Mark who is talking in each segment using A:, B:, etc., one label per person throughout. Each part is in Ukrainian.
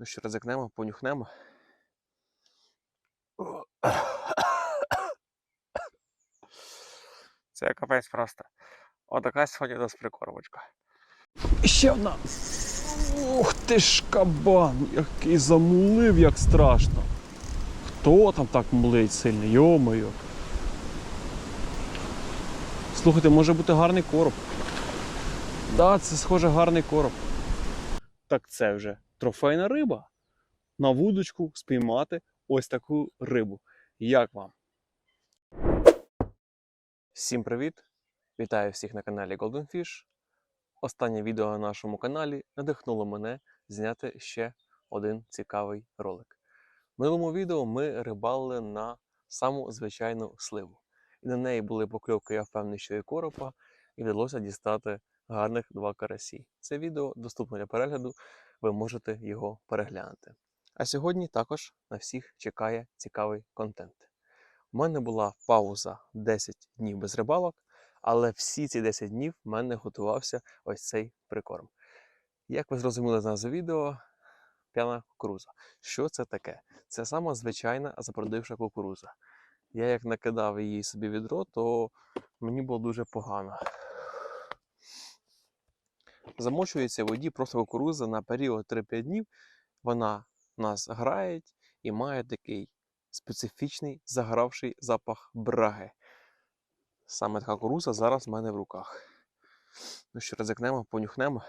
A: Ну що, ризикнемо, понюхнемо. Це капець просто. Отака сьогодні у нас прикормочка. Ще одна. Ух ти ж кабан, який замулив, як страшно. Хто там так млить сильно? Йо-моє. Слухайте, може бути гарний короб. Да, це схоже гарний короб. Так це вже трофейна риба. На вудочку спіймати ось таку рибу. Як вам? Всім привіт! Вітаю всіх на каналі Golden Fish. Останнє відео на нашому каналі надихнуло мене зняти ще один цікавий ролик. В минулому відео ми рибалили на саму звичайну сливу. І на неї були покльовки, я впевнений, що і коропа, і вдалося дістати гарних два карасі. Це відео доступне для перегляду, ви можете його переглянути. А сьогодні також на всіх чекає цікавий контент. У мене була пауза 10 днів без рибалок, але всі ці 10 днів в мене готувався ось цей прикорм. Як ви зрозуміли з назви відео, п'яна кукуруза. Що це таке? Це сама звичайна запродивша кукуруза. Я як накидав її собі відро, то мені було дуже погано. Замочується в воді просто кукуруза на період 3-5 днів. Вона в нас грає і має такий специфічний загравший запах браги. Саме така кукуруза зараз в мене в руках. Ну що, ризикнемо, понюхнемо.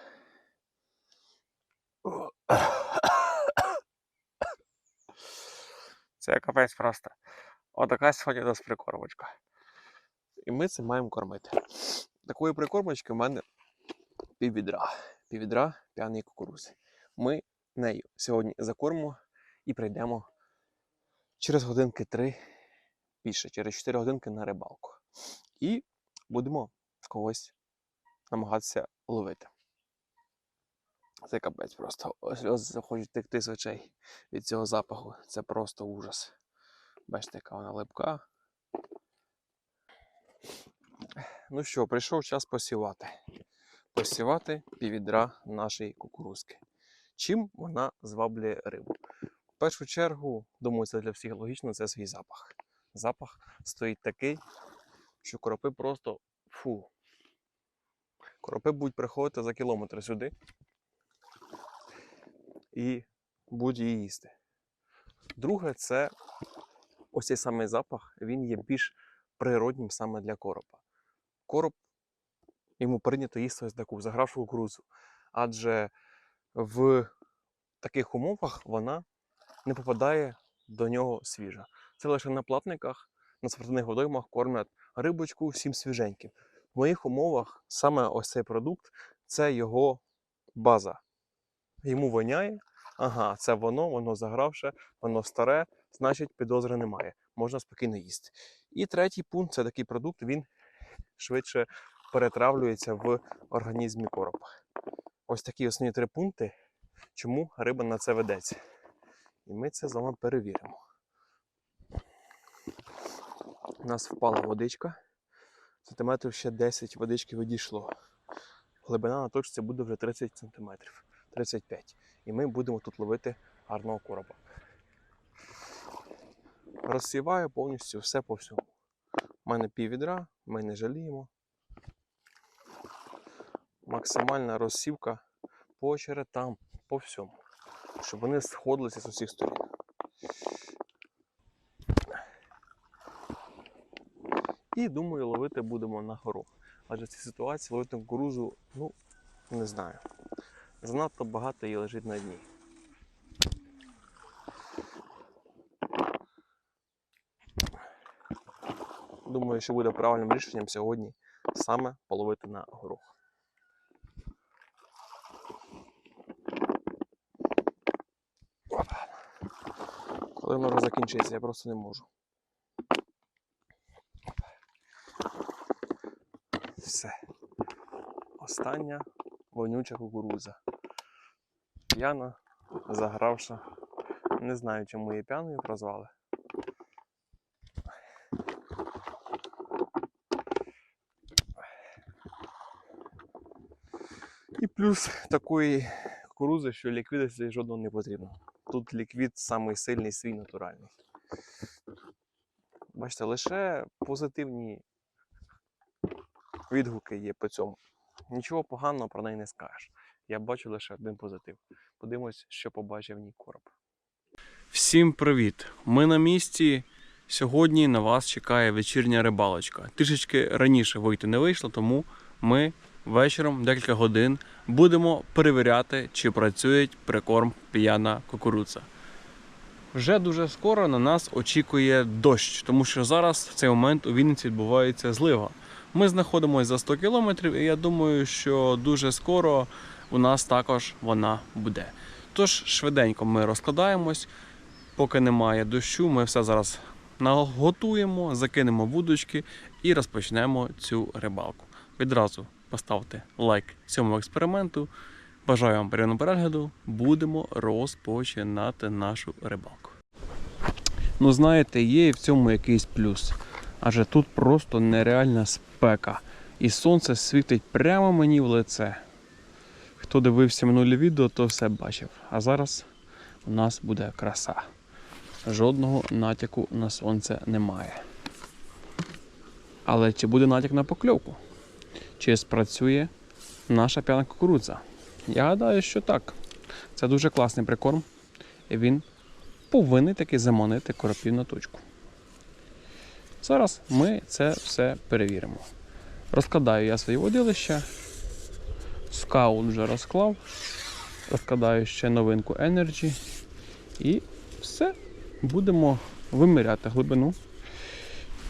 A: Це капець просто. Отака сьогодні у нас прикормочка. І ми це маємо кормити. Такої прикормочки в мене піввідра. Піввідра п'яної кукурузи. Ми нею сьогодні закормимо і прийдемо через годинки три більше, через 4 годинки на рибалку. І будемо когось намагатися ловити. Це капець просто. Сльози хочуть текти з очей від цього запаху. Це просто ужас. Бачите, яка вона липка. Ну що, прийшов час посівати. Посівати піввідра нашої кукурузки. Чим вона зваблює рибу? В першу чергу, думаю, це для всіх логічно, це свій запах. Запах стоїть такий, що коропи просто фу. Коропи будуть приходити за кілометр сюди і будуть її їсти. Друге, це ось цей самий запах, він є більш природнім саме для коропа. Короб йому прийнято їсти ось таку загравшу кукурудзу, адже в таких умовах вона не попадає до нього свіжа. Це лише на платниках, на спортивних водоймах кормлять рибочку всім свіженьким. В моїх умовах саме ось цей продукт це його база. Йому воняє, ага, це воно, воно загравше, воно старе, значить підозри немає. Можна спокійно їсти. І третій пункт це такий продукт, він швидше перетравлюється в організмі коропа. Ось такі основні три пункти, чому риба на це ведеться. І ми це з вами перевіримо. У нас впала водичка. Сантиметрів ще 10 водички відійшло. Глибина на точці буде вже 30 см, 35 І ми будемо тут ловити гарного короба. Розсіваю повністю все по всьому. У мене пів відра, ми не жаліємо. Максимальна розсівка по очеретам, по всьому. Щоб вони сходилися з усіх сторін. І думаю, ловити будемо на горох. Адже в цій ситуації ловити кукурузу, ну, не знаю. Занадто багато її лежить на дні. Думаю, що буде правильним рішенням сьогодні саме половити на горох. Коли вже закінчиться, я просто не можу. Все. Остання вонюча кукуруза. П'яна, загравша. Не знаю, чому її п'яною прозвали. І плюс такої кукурузи, що ліквідації жодного не потрібно. Тут ліквід самий сильний свій натуральний. Бачите, лише позитивні відгуки є по цьому. Нічого поганого про неї не скажеш. Я бачу лише один позитив. Подивимось, що побачив ній короб. Всім привіт! Ми на місці. Сьогодні на вас чекає вечірня рибалочка. Трішечки раніше вийти не вийшло, тому ми вечором декілька годин будемо перевіряти, чи працює прикорм п'яна кукурудза. Вже дуже скоро на нас очікує дощ, тому що зараз в цей момент у Вінниці відбувається злива. Ми знаходимося за 100 кілометрів, і я думаю, що дуже скоро у нас також вона буде. Тож швиденько ми розкладаємось, поки немає дощу, ми все зараз наготуємо, закинемо вудочки і розпочнемо цю рибалку. Відразу поставте лайк цьому експерименту. Бажаю вам приємного перегляду. Будемо розпочинати нашу рибалку. Ну, знаєте, є і в цьому якийсь плюс. Адже тут просто нереальна спека. І сонце світить прямо мені в лице. Хто дивився минулі відео, то все бачив. А зараз у нас буде краса. Жодного натяку на сонце немає. Але чи буде натяк на покльовку? Чи спрацює наша п'яна кукурудза? Я гадаю, що так. Це дуже класний прикорм. І він повинен таки заманити коропів на точку. Зараз ми це все перевіримо. Розкладаю я свої водилища. Скаут вже розклав. Розкладаю ще новинку Energy. І все. Будемо виміряти глибину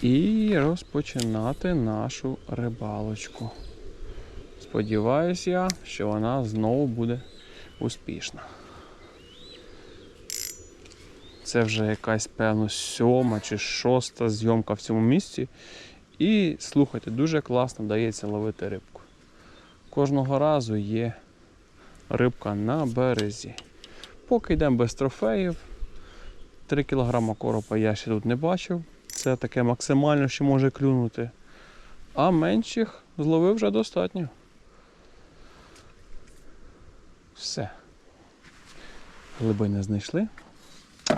A: і розпочинати нашу рибалочку. Сподіваюсь я, що вона знову буде успішна. Це вже якась, певно, сьома чи шоста зйомка в цьому місці. І слухайте, дуже класно вдається ловити рибку. Кожного разу є рибка на березі. Поки йдемо без трофеїв, 3 кг коропа я ще тут не бачив. Це таке максимально, що може клюнути. А менших зловив вже достатньо. Все. Глибини знайшли.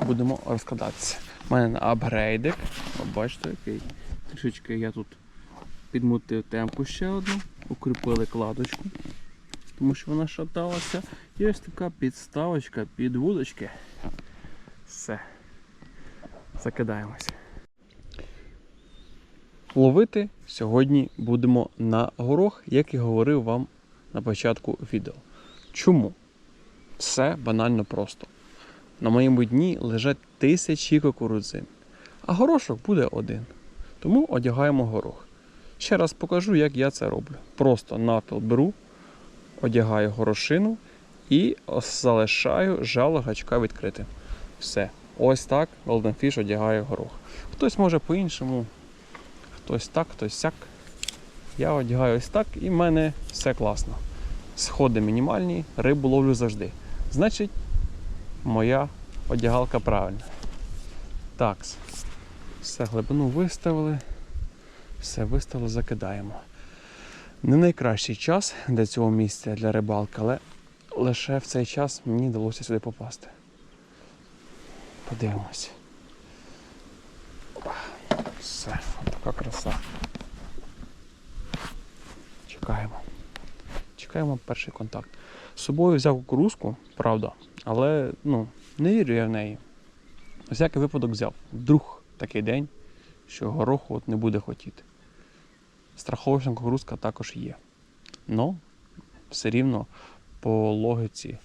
A: Будемо розкладатися. У мене апгрейдик. Бачите, який. Трішечки я тут підмутив темпу ще одну, укріпили кладочку, тому що вона шаталася. І ось така підставочка під вудочки. Все. Закидаємося. Ловити сьогодні будемо на горох, як і говорив вам на початку відео. Чому? Все банально просто. На моєму дні лежать тисячі кукурудзин, а горошок буде один. Тому одягаємо горох. Ще раз покажу, як я це роблю. Просто напіл беру, одягаю горошину і залишаю жало гачка відкритим. Все. Ось так Golden Fish одягає горох. Хтось може по-іншому, хтось так, хтось сяк. Я одягаю ось так і в мене все класно. Сходи мінімальні, рибу ловлю завжди. Значить, моя одягалка правильна. Так, все глибину виставили. Все виставили, закидаємо. Не найкращий час для цього місця для рибалки, але лише в цей час мені вдалося сюди попасти. Подивимось. Все, така краса. Чекаємо. Чекаємо перший контакт. З собою взяв кукурузку, правда, але ну, не вірю я в неї. Всякий випадок взяв. Вдруг такий день, що гороху от не буде хотіти. Страховочна кукурузка також є. Но все рівно по логіці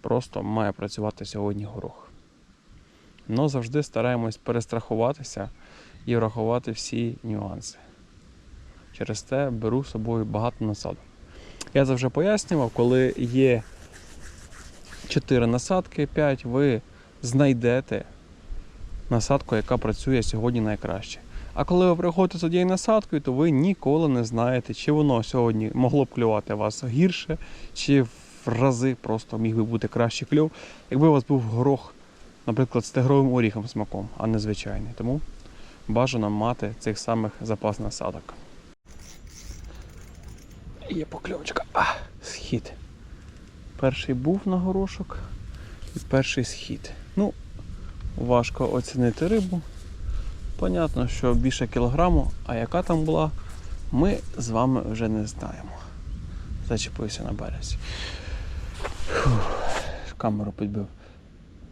A: просто має працювати сьогодні горох. Но завжди стараємось перестрахуватися і врахувати всі нюанси. Через те беру з собою багато насадок. Я це пояснював, коли є 4 насадки, 5, ви знайдете насадку, яка працює сьогодні найкраще. А коли ви приходите з однією насадкою, то ви ніколи не знаєте, чи воно сьогодні могло б клювати вас гірше, чи в рази просто міг би бути кращий кльов, якби у вас був горох, наприклад, з тигровим оріхом смаком, а не звичайний. Тому бажано мати цих самих запас насадок. Є покльовочка. А, схід. Перший був на горошок і перший схід. Ну, важко оцінити рибу. Понятно, що більше кілограму, а яка там була, ми з вами вже не знаємо. Зачепився на березі. Фух, камеру підбив.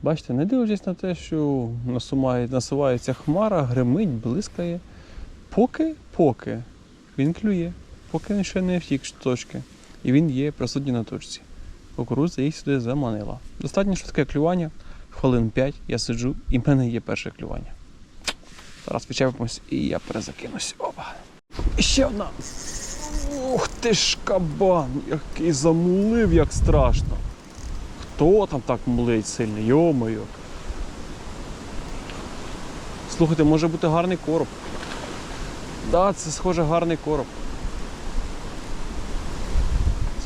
A: Бачите, не дивлячись на те, що насумає, насувається хмара, гримить, блискає. Поки, поки він клює, поки він ще не втік з точки. І він є присутній на точці. Кукурудза їх сюди заманила. Достатньо швидке клювання, хвилин 5 я сиджу, і в мене є перше клювання. Зараз підчепимось і я перезакинусь. Опа. І ще одна. Ух ти ж кабан, який замулив, як страшно. Хто там так мулить сильно? Йо-моє. Слухайте, може бути гарний короб. Да, це схоже гарний короб.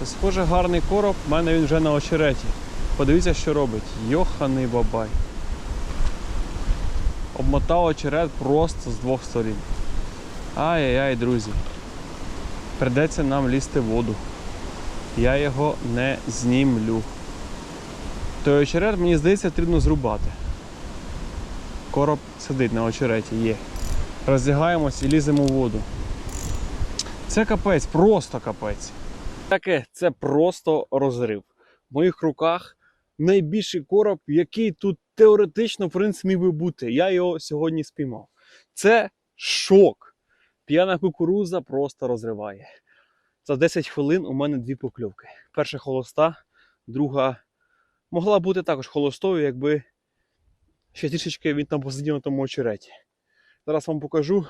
A: Це схоже гарний короб, в мене він вже на очереті. Подивіться, що робить. Йоханий бабай. Обмотав очерет просто з двох сторін. Ай-яй-яй, друзі. Придеться нам лізти в воду. Я його не знімлю. Той очерет, мені здається, потрібно зрубати. Короб сидить на очереті, є. Роздягаємось і ліземо в воду. Це капець, просто капець. Таке, це просто розрив. В моїх руках найбільший короб, який тут теоретично в принципі міг би бути. Я його сьогодні спіймав. Це шок. П'яна кукуруза просто розриває. За 10 хвилин у мене дві покльовки. Перша холоста, друга могла бути також холостою, якби ще трішечки він там посидів на тому очереті. Зараз вам покажу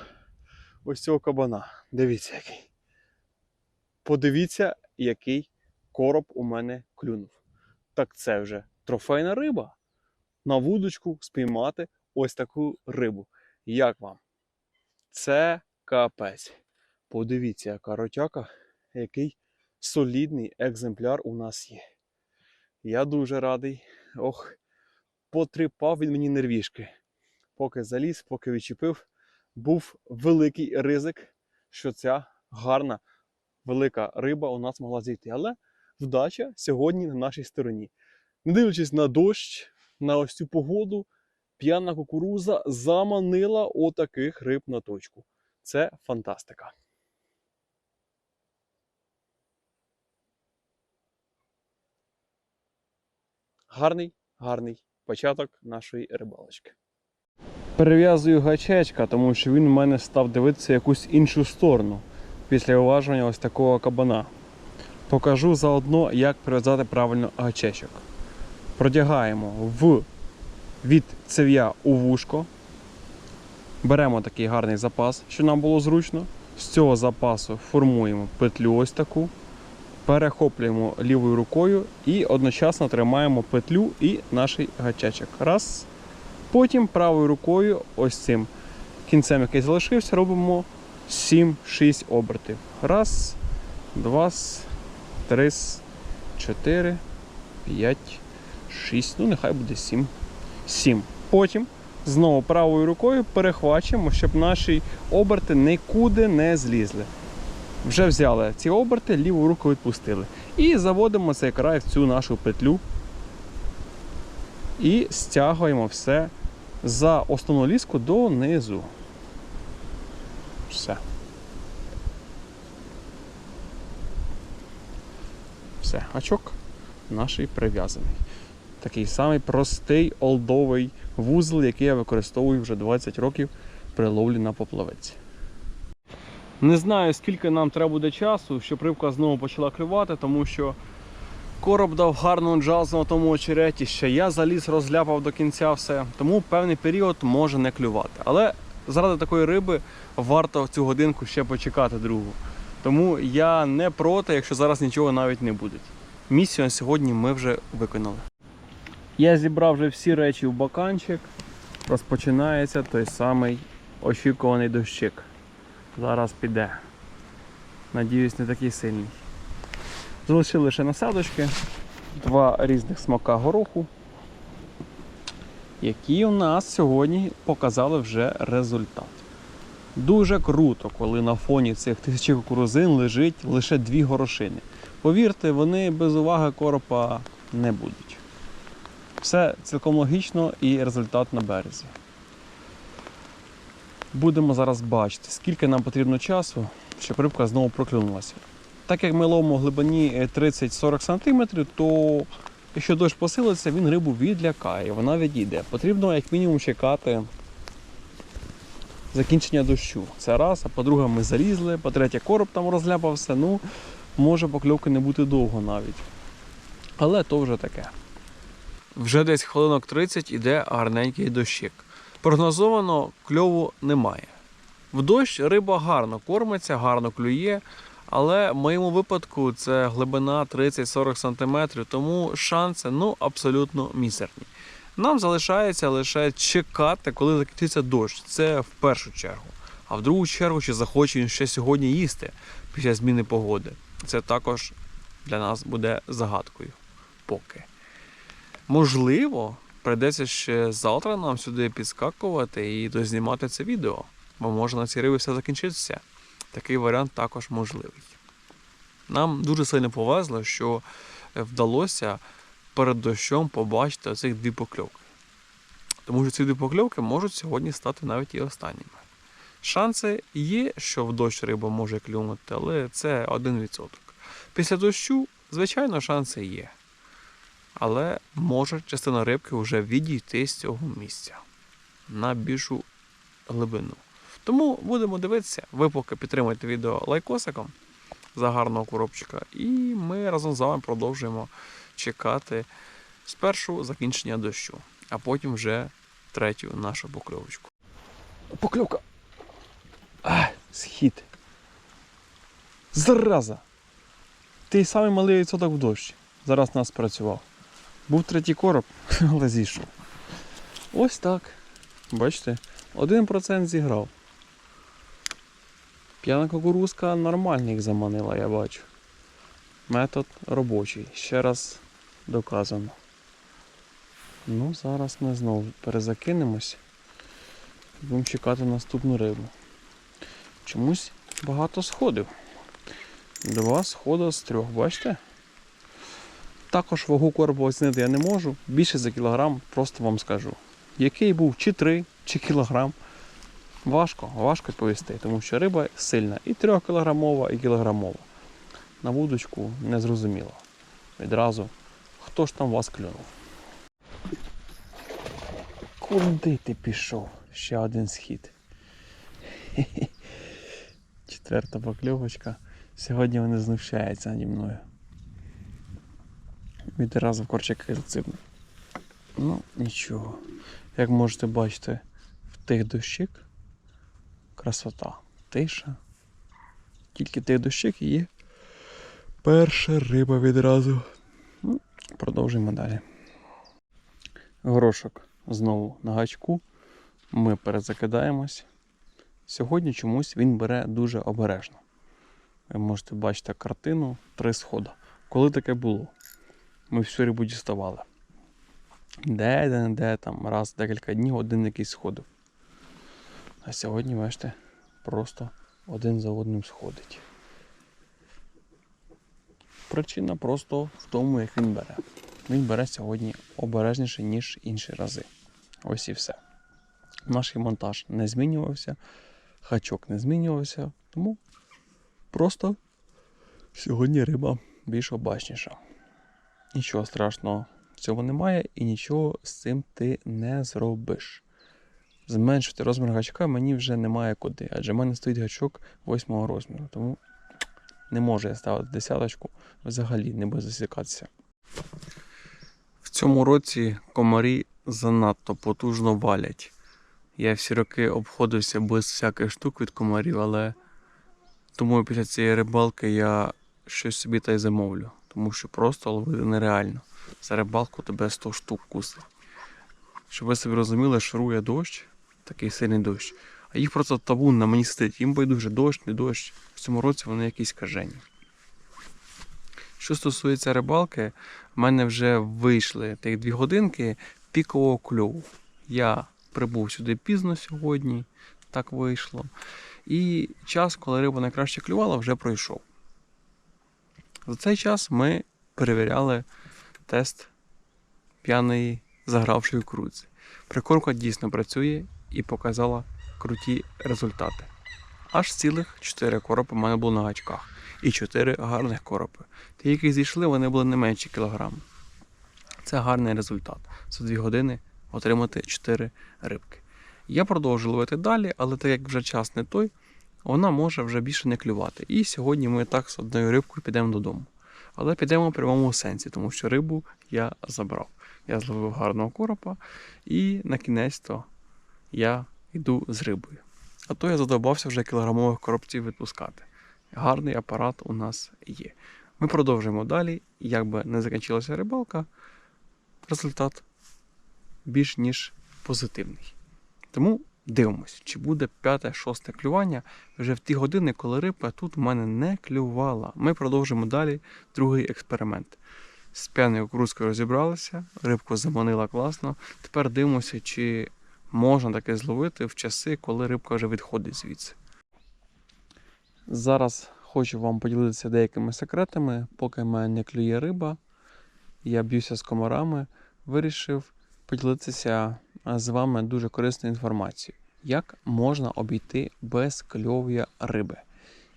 A: ось цього кабана. Дивіться який. Подивіться, який короб у мене клюнув. Так це вже трофейна риба. На вудочку спіймати ось таку рибу. Як вам? Це капець. Подивіться, яка ротяка, який солідний екземпляр у нас є. Я дуже радий. Ох, потріпав він мені нервішки. Поки заліз, поки відчепив, був великий ризик, що ця гарна велика риба у нас могла зійти. Але вдача сьогодні на нашій стороні. Не дивлячись на дощ, на ось цю погоду, п'яна кукуруза заманила отаких риб на точку. Це фантастика. Гарний, гарний початок нашої рибалочки. Перев'язую гачечка, тому що він в мене став дивитися якусь іншу сторону після уваження ось такого кабана. Покажу заодно, як прив'язати правильно гачечок. Продягаємо в від цев'я у вушко. Беремо такий гарний запас, щоб нам було зручно. З цього запасу формуємо петлю ось таку, перехоплюємо лівою рукою і одночасно тримаємо петлю і наш гачечок. Раз. Потім правою рукою, ось цим кінцем, який залишився, робимо 7-6 обертів. Раз, два, три, чотири, п'ять, шість. Ну, нехай буде сім. Сім. Потім знову правою рукою перехвачуємо, щоб наші оберти нікуди не злізли. Вже взяли ці оберти, ліву руку відпустили. І заводимо цей край в цю нашу петлю. І стягуємо все за основну ліску донизу. Все. Все, гачок наш прив'язаний. Такий самий простий олдовий вузол, який я використовую вже 20 років при ловлі на поплавець. Не знаю, скільки нам треба буде часу, щоб рибка знову почала клювати, тому що короб дав гарну джазу на тому очереті, ще я заліз, розляпав до кінця все, тому певний період може не клювати. Але заради такої риби варто цю годинку ще почекати другу. Тому я не проти, якщо зараз нічого навіть не буде. Місію на сьогодні ми вже виконали. Я зібрав вже всі речі в баканчик. Розпочинається той самий очікуваний дощик. Зараз піде. Надіюсь, не такий сильний. Залишили лише насадочки, два різних смака гороху, які у нас сьогодні показали вже результат. Дуже круто, коли на фоні цих тисячі кукурузин лежить лише дві горошини.
B: Повірте, вони без уваги коропа не будуть. Все цілком логічно і результат на березі. Будемо зараз бачити, скільки нам потрібно часу, щоб рибка знову проклюнулася. Так як ми ловимо в глибині е, 30-40 см, то якщо дощ посилиться, він рибу відлякає, вона відійде. Потрібно як мінімум чекати закінчення дощу. Це раз, а по-друге, ми залізли, по-третє, короб там розляпався. Ну, може покльовки не бути довго навіть. Але то вже таке. Вже десь хвилинок 30 іде гарненький дощик. Прогнозовано кльову немає. В дощ риба гарно кормиться, гарно клює, але в моєму випадку це глибина 30-40 см, тому шанси ну, абсолютно мізерні. Нам залишається лише чекати, коли закінчиться дощ. Це в першу чергу. А в другу чергу, чи захоче він ще сьогодні їсти після зміни погоди. Це також для нас буде загадкою. Поки. Можливо, прийдеться ще завтра нам сюди підскакувати і дознімати це відео, бо може на цій рибі все закінчиться. Такий варіант також можливий. Нам дуже сильно повезло, що вдалося перед дощом побачити оцих дві покльовки. Тому що ці дві покльовки можуть сьогодні стати навіть і останніми. Шанси є, що в дощ риба може клюнути, але це 1%. Після дощу, звичайно, шанси є. Але може частина рибки вже відійти з цього місця на більшу глибину. Тому будемо дивитися. Ви поки підтримуйте відео лайкосиком за гарного коробчика, і ми разом з вами продовжуємо чекати спершу закінчення дощу, а потім вже третю нашу покльовочку. Покльовка! Схід. Зараза! Той самий малий відсоток в дощ. Зараз нас працював. Був третій короб, але зійшов. Ось так. Бачите, 1% зіграв. П'яна кукурузка нормально їх заманила, я бачу. Метод робочий. Ще раз доказано. Ну, зараз ми знову перезакинемось. Будемо чекати наступну рибу. Чомусь багато сходів. Два сходи з трьох, бачите? Також вагу коропа оцінити я не можу. Більше за кілограм просто вам скажу. Який був чи 3, чи кілограм. Важко, важко відповісти, тому що риба сильна. І 3 кілограмова, і кілограмова. На вудочку не зрозуміло. Відразу, хто ж там вас клюнув. Куди ти пішов? Ще один схід. Четверта покльовочка. Сьогодні вони знущаються наді мною. Відразу в корчаки заципнув. Ну, нічого. Як можете бачити, в тих дощик красота, тиша. Тільки тих дощик і є перша риба відразу. Ну, продовжуємо далі. Горошок знову на гачку. Ми перезакидаємось. Сьогодні чомусь він бере дуже обережно. Ви можете бачити картину три схода. Коли таке було? Ми всю рибу діставали. Де, де, де там раз декілька днів один якийсь сходив. А сьогодні, бачите, просто один за одним сходить. Причина просто в тому, як він бере. Він бере сьогодні обережніше, ніж інші рази. Ось і все. Наш монтаж не змінювався, хачок не змінювався, тому просто сьогодні риба більш обачніша. Нічого страшного в цьому немає і нічого з цим ти не зробиш. Зменшити розмір гачка мені вже немає куди, адже в мене стоїть гачок 8 розміру, тому не можу я ставити десяточку, взагалі не буде засікатися. В цьому році комарі занадто потужно валять. Я всі роки обходився без всяких штук від комарів, але тому після цієї рибалки я щось собі та й замовлю, тому що просто ловити нереально. За рибалку тебе 100 штук кусить. Щоб ви собі розуміли, шарує дощ, такий сильний дощ, а їх просто табун на мені сидить. Їм байдуже дощ, не дощ. В цьому році вони якісь кажені. Що стосується рибалки, в мене вже вийшли тих дві годинки пікового кльову. Я прибув сюди пізно сьогодні, так вийшло. І час, коли риба найкраще клювала, вже пройшов. За цей час ми перевіряли тест п'яної загравшої круці. Прикормка дійсно працює і показала круті результати. Аж цілих 4 коропи в мене було на гачках. І 4 гарних коропи. Ті, які зійшли, вони були не менші кілограм. Це гарний результат. За 2 години отримати 4 рибки. Я продовжу ловити далі, але так як вже час не той, вона може вже більше не клювати. І сьогодні ми так з одною рибкою підемо додому. Але підемо в прямому сенсі, тому що рибу я забрав. Я зловив гарного коропа, і на кінець то я йду з рибою. А то я задобався вже кілограмових коробців відпускати. Гарний апарат у нас є. Ми продовжуємо далі. Як би не закінчилася рибалка, результат більш ніж позитивний. Тому дивимось, чи буде п'яте-шосте клювання вже в ті години, коли рибка тут в мене не клювала. Ми продовжимо далі другий експеримент. З п'яною крузкою розібралися, рибку заманила класно. Тепер дивимося, чи можна таке зловити в часи, коли рибка вже відходить звідси. Зараз хочу вам поділитися деякими секретами. Поки мене не клює риба, я б'юся з комарами, вирішив поділитися з вами дуже корисною інформацією, як можна обійти без кльов'я риби.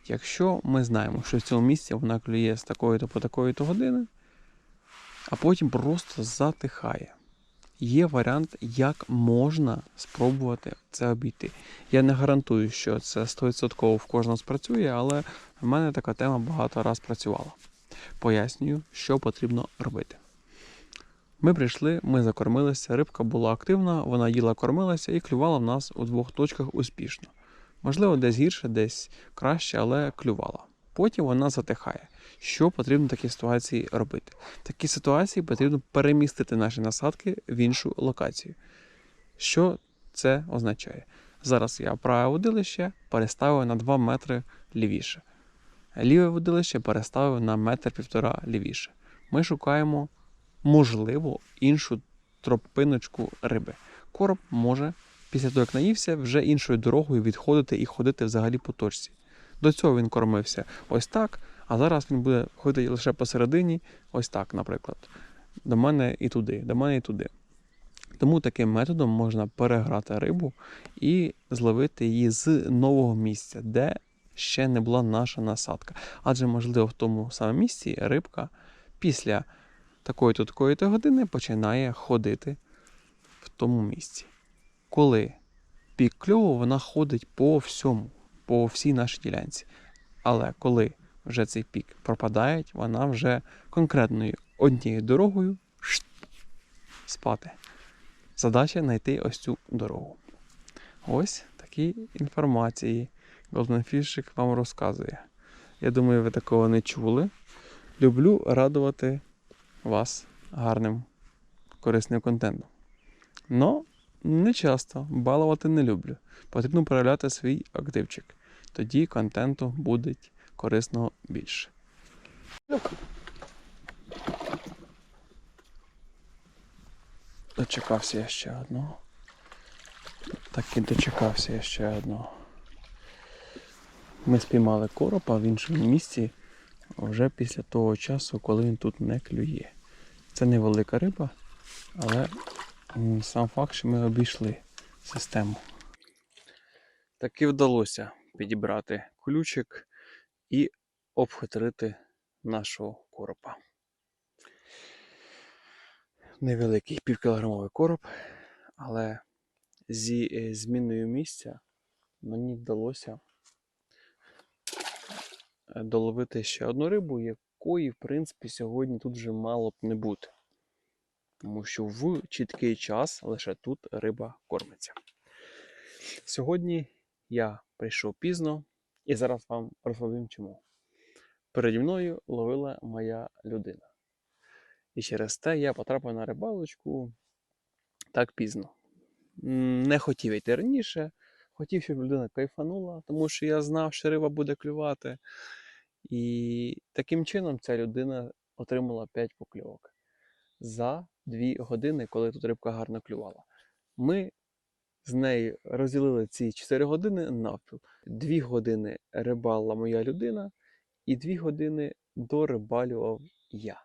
B: Якщо ми знаємо, що в цьому місці вона клює з такої-то по такої-то години, а потім просто затихає. Є варіант, як можна спробувати це обійти. Я не гарантую, що це 100% в кожного спрацює, але в мене така тема багато раз працювала. Пояснюю, що потрібно робити. Ми прийшли, ми закормилися, рибка була активна, вона їла, кормилася і клювала в нас у двох точках успішно. Можливо, десь гірше, десь краще, але клювала. Потім вона затихає. Що потрібно в такій ситуації робити? В такій ситуації потрібно перемістити наші насадки в іншу локацію. Що це означає? Зараз я праве водилище переставив на 2 метри лівіше. Ліве водилище переставив на метр півтора лівіше. Ми шукаємо, можливо, іншу тропиночку риби. Короб може, після того, як наївся, вже іншою дорогою відходити і ходити взагалі по точці. До цього він кормився ось так, а зараз він буде ходити лише посередині, ось так, наприклад. До мене і туди, до мене і туди. Тому таким методом можна переграти рибу і зловити її з нового місця, де ще не була наша насадка. Адже, можливо, в тому самому місці рибка після такої-то такої-то години починає ходити в тому місці. Коли пік кльову, вона ходить по всьому, по всій нашій ділянці. Але коли вже цей пік пропадає, вона вже конкретною однією дорогою спати. Задача знайти ось цю дорогу. Ось такі інформації Golden Fishing вам розказує. Я думаю, ви такого не чули. Люблю радувати вас гарним корисним контентом. Но не часто балувати не люблю. Потрібно проявляти свій активчик. Тоді контенту буде корисного більше. Дочекався я ще одного. Так і дочекався я ще одного. Ми спіймали коропа в іншому місці вже після того часу, коли він тут не клює. Це невелика риба, але сам факт, що ми обійшли систему. Таки вдалося підібрати ключик і обхитрити нашого коропа. Невеликий півкілограмовий короб, але зі е, зміною місця мені вдалося е, доловити ще одну рибу, якої, в принципі, сьогодні тут вже мало б не бути. Тому що в чіткий час лише тут риба кормиться. Сьогодні я прийшов пізно і зараз вам розповім чому. Переді мною ловила моя людина. І через те я потрапив на рибалочку так пізно. Не хотів йти раніше, хотів, щоб людина кайфанула, тому що я знав, що риба буде клювати. І таким чином ця людина отримала 5 покльовок за 2 години, коли тут рибка гарно клювала. Ми з нею розділили ці 4 години навпіл. 2 години рибала моя людина,
A: і 2 години дорибалював я.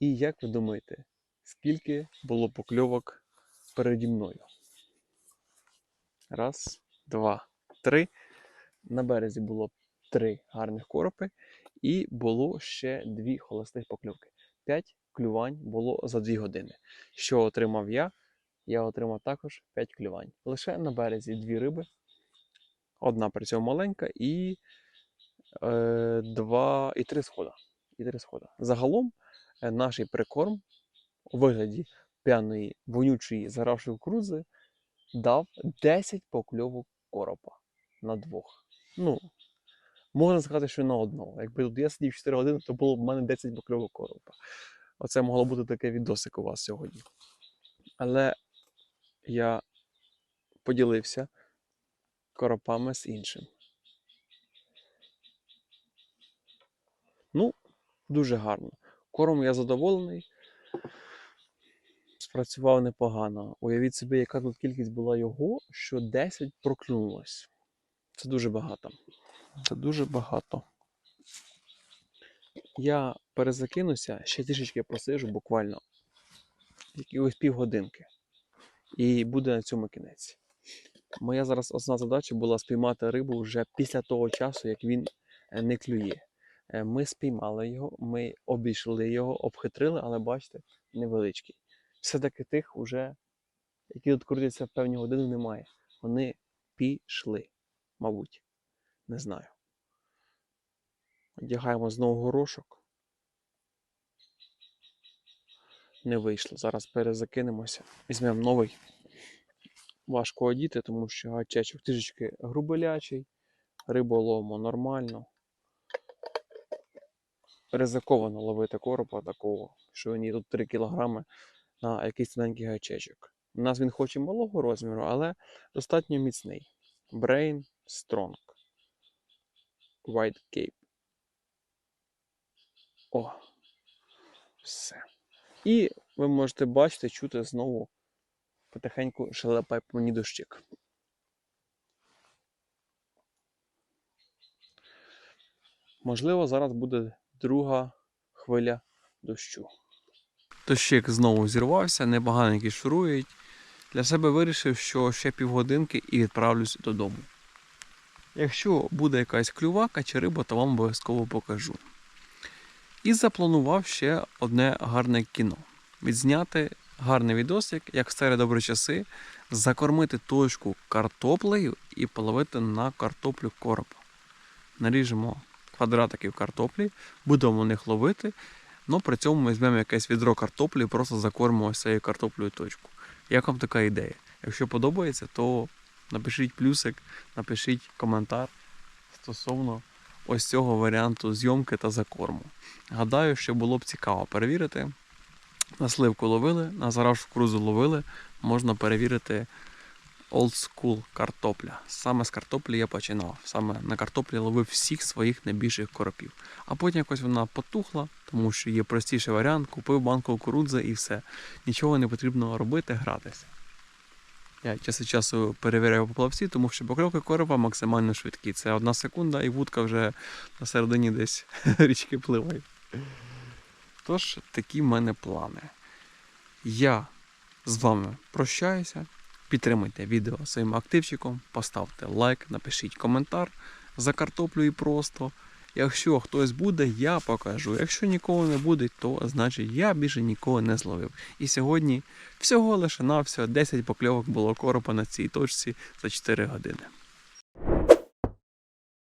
A: І як ви думаєте, скільки було покльовок переді мною? Раз, два, три. На березі було три гарних коропи, і було ще дві холостих покльовки. П'ять клювань було за дві години. Що отримав я? Я отримав також 5 клювань. Лише на березі дві риби. Одна при цьому маленька і, е, два, і три схода. І три схода. Загалом е, наш прикорм у вигляді п'яної вонючої загравшої кукурудзи дав 10 покльовок коропа на двох. Ну, можна сказати, що на одного. Якби тут я сидів 4 години, то було б в мене 10 покльовок коропа. Оце могло бути таке відосик у вас сьогодні. Але я поділився коропами з іншим. Ну, дуже гарно. Кором я задоволений. Спрацював непогано. Уявіть собі, яка тут кількість була його, що 10 проклюнулось. Це дуже багато. Це дуже багато. Я перезакинуся, ще трішечки посижу, буквально якихось півгодинки. І буде на цьому кінець. Моя зараз основна задача була спіймати рибу вже після того часу, як він е, не клює. Е, Ми спіймали його, ми обійшли його, обхитрили, але бачите, невеличкий. Все-таки тих уже, які тут крутяться в певні години, немає. Вони пішли, мабуть. Не знаю. Одягаємо знову горошок. Не вийшло. Зараз перезакинемося. Візьмемо новий. Важко одіти, тому що гачечок трішечки грубелячий, риболовимо нормально. Ризиковано ловити коропа такого, що він тут 3 кг на якийсь тоненький гачечок. У нас він хоч і малого розміру, але достатньо міцний. Brain Strong. White Cape. О. Все. І ви можете бачити, чути знову потихеньку шелепає по мені дощик. Можливо, зараз буде друга хвиля дощу.
B: Дощик знову зірвався, небаганенькі шурують. Для себе вирішив, що ще півгодинки і відправлюсь додому. Якщо буде якась клювака чи риба, то вам обов'язково покажу. І запланував ще одне гарне кіно. Відзняти гарний відосик, як в старі добрі часи, закормити точку картоплею і половити на картоплю коропа. Наріжемо квадратиків картоплі, будемо в них ловити, але при цьому ми візьмемо якесь відро картоплі і просто закормимо цією картоплею точку. Як вам така ідея? Якщо подобається, то напишіть плюсик, напишіть коментар стосовно ось цього варіанту зйомки та закорму. Гадаю, що було б цікаво перевірити. На сливку ловили, на заравшу крузу ловили, можна перевірити school картопля. Саме з картоплі я починав. Саме на картоплі ловив всіх своїх найбільших коропів. А потім якось вона потухла, тому що є простіший варіант, купив банку кукурудзи і все. Нічого не потрібно робити, гратися. Я час від часу перевіряю поплавці, тому що покльовки коропа максимально швидкі. Це одна секунда, і вудка вже на середині десь річки пливає. Тож, такі в мене плани. Я з вами прощаюся. Підтримуйте відео своїм активчиком, поставте лайк, напишіть коментар за картоплю і просто. Якщо хтось буде, я покажу. Якщо нікого не буде, то значить я більше нікого не зловив. І сьогодні всього лише навсього 10 покльовок було коропа на цій точці за 4 години.